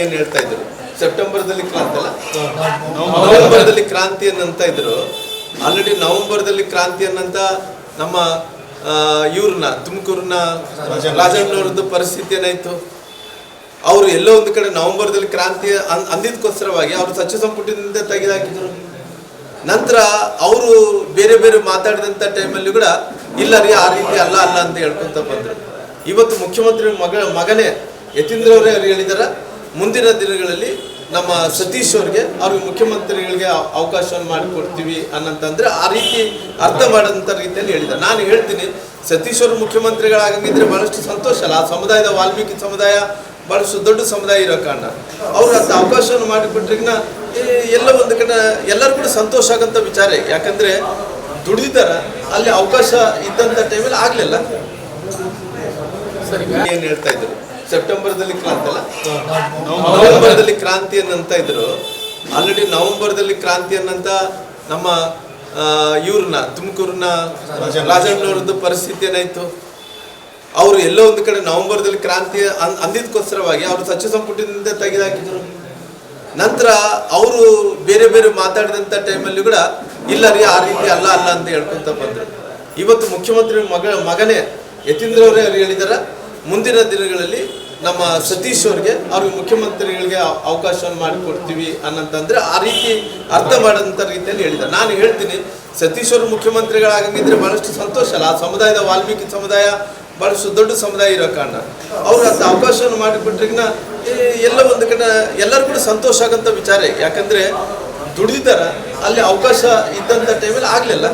ಏನ್ ಹೇಳ್ತಾ ಇದ್ರು? ಸೆಪ್ಟೆಂಬರ್ದಲ್ಲಿ ಕ್ರಾಂತಿ ಅಲ್ಲ? ನವೆಂಬರ್ದಲ್ಲಿ ಕ್ರಾಂತಿ ಅನ್ನಂತ ಇದ್ರು. ಆಲ್ರೆಡಿ ನವೆಂಬರ್ದಲ್ಲಿ ಕ್ರಾಂತಿ ಅನ್ನಂತ ನಮ್ಮ ಇವ್ರನ್ನ ತುಮಕೂರ್ನ ರಾಜಣ್ಣವ್ರದ್ದು ಪರಿಸ್ಥಿತಿ ಏನಾಯ್ತು? ಅವರು ಎಲ್ಲೋ ಒಂದು ಕಡೆ ನವೆಂಬರ್ದಲ್ಲಿ ಕ್ರಾಂತಿ ಅಂದಿದ್ಕೋಸ್ಕರವಾಗಿ ಅವರು ಸಚಿವ ಸಂಪುಟದಿಂದ ತೆಗೆದಾಕಿದ್ರು. ನಂತರ ಅವರು ಬೇರೆ ಬೇರೆ ಮಾತಾಡಿದಂಥ ಟೈಮಲ್ಲಿ ಕೂಡ ಇಲ್ಲ ರೀ ಆ ರೀತಿ ಅಲ್ಲ ಅಲ್ಲ ಅಂತ ಹೇಳ್ಕೊಂತ ಬಂದ್ರು. ಇವತ್ತು ಮುಖ್ಯಮಂತ್ರಿ ಮಗ ಮಗನೇ ಯತೀಂದ್ರ ಅವರೇ ಅವ್ರು ಹೇಳಿದಾರ ಮುಂದಿನ ದಿನಗಳಲ್ಲಿ ನಮ್ಮ ಸತೀಶ್ ಅವ್ರಿಗೆ ಅವ್ರಿಗೆ ಮುಖ್ಯಮಂತ್ರಿಗಳಿಗೆ ಅವ- ಅವಕಾಶವನ್ನು ಮಾಡಿಕೊಡ್ತೀವಿ ಅನ್ನಂತಂದ್ರೆ ಆ ರೀತಿ ಅರ್ಥ ಮಾಡೋಂಥ ರೀತಿಯಲ್ಲಿ ಹೇಳಿದ ನಾನು ಹೇಳ್ತೀನಿ ಸತೀಶ್ ಅವರು ಮುಖ್ಯಮಂತ್ರಿಗಳಾಗಂಗಿದ್ರೆ ಬಹಳಷ್ಟು ಸಂತೋಷ ಅಲ್ಲ? ಆ ಸಮುದಾಯದ ವಾಲ್ಮೀಕಿ ಸಮುದಾಯ ಬಹಳಷ್ಟು ದೊಡ್ಡ ಸಮುದಾಯ ಇರೋ ಕಾರಣ. ಅವ್ರು ಅಂತ ಅವಕಾಶವನ್ನು ಮಾಡಿಕೊಟ್ರಿಗಿನ ಎಲ್ಲ ಒಂದು ಕಡೆ ಎಲ್ಲರೂ ಕೂಡ ಸಂತೋಷ ಆಗಂತ ವಿಚಾರ ಯಾಕಂದ್ರೆ ದುಡಿದಾರ ಅಲ್ಲಿ ಅವಕಾಶ ಇದ್ದಂಥ ಟೈಮಲ್ಲಿ ಆಗಲಿಲ್ಲ. ಏನು ಹೇಳ್ತಾ ಇದ್ರು? ಸೆಪ್ಟೆಂಬರ್ದಲ್ಲಿ ಕ್ರಾಂತಿ ಅಲ್ಲ? ನವೆಂಬರ್ದಲ್ಲಿ ಕ್ರಾಂತಿ ಅನ್ನಂತ ಇದ್ರು. ಆಲ್ರೆಡಿ ನವೆಂಬರ್ದಲ್ಲಿ ಕ್ರಾಂತಿ ಅನ್ನಂತ ನಮ್ಮ ಇವ್ರನ್ನ ತುಮಕೂರಿನ ರಾಜಣ್ಣವ್ರದ್ದು ಪರಿಸ್ಥಿತಿ ಏನಾಯ್ತು? ಅವರು ಎಲ್ಲೋ ಒಂದು ಕಡೆ ನವೆಂಬರ್ದಲ್ಲಿ ಕ್ರಾಂತಿ ಅಂದಿದ್ಕೋಸ್ಕರವಾಗಿ ಅವರು ಸಚಿವ ಸಂಪುಟದಿಂದ ತೆಗೆದುಹಾಕಿದ್ರು ನಂತರ ಅವರು ಬೇರೆ ಬೇರೆ ಮಾತಾಡಿದಂಥ ಟೈಮಲ್ಲಿ ಕೂಡ ಇಲ್ಲ ರೀ ಆ ರೀತಿ ಅಲ್ಲ ಅಲ್ಲ ಅಂತ ಹೇಳ್ಕೊಂತ ಬಂದರು. ಇವತ್ತು ಮುಖ್ಯಮಂತ್ರಿ ಮಗ ಮಗನೇ ಯತೀಂದ್ರ ಅವರೇ ಅವ್ರು ಹೇಳಿದಾರ. ಮುಂದಿನ ದಿನಗಳಲ್ಲಿ ನಮ್ಮ ಸತೀಶ್ ಅವ್ರಿಗೆ ಅವ್ರಿಗೆ ಮುಖ್ಯಮಂತ್ರಿಗಳಿಗೆ ಅವ- ಅವಕಾಶವನ್ನು ಮಾಡಿಕೊಡ್ತೀವಿ ಅನ್ನಂತಂದ್ರೆ ಆ ರೀತಿ ಅರ್ಥ ಮಾಡೋಂಥ ರೀತಿಯಲ್ಲಿ ಹೇಳಿದ ನಾನು ಹೇಳ್ತೀನಿ, ಸತೀಶ್ ಅವರು ಮುಖ್ಯಮಂತ್ರಿಗಳಾಗಂಗಿದ್ರೆ ಬಹಳಷ್ಟು ಸಂತೋಷ ಅಲ್ಲ? ಆ ಸಮುದಾಯದ ವಾಲ್ಮೀಕಿ ಸಮುದಾಯ ಬಹಳಷ್ಟು ದೊಡ್ಡ ಸಮುದಾಯ ಇರೋ ಕಾರಣ. ಅವ್ರು ಅಂತ ಅವಕಾಶವನ್ನು ಮಾಡಿಕೊಟ್ರಿಗಿನ ಎಲ್ಲ ಒಂದು ಕಡೆ ಎಲ್ಲರೂ ಕೂಡ ಸಂತೋಷ ಆಗಂತ ವಿಚಾರ ಯಾಕಂದ್ರೆ ದುಡಿದಿದ್ದಾರೆ, ಅಲ್ಲಿ ಅವಕಾಶ ಇದ್ದಂಥ ಟೈಮಲ್ಲಿ ಆಗಲಿಲ್ಲ.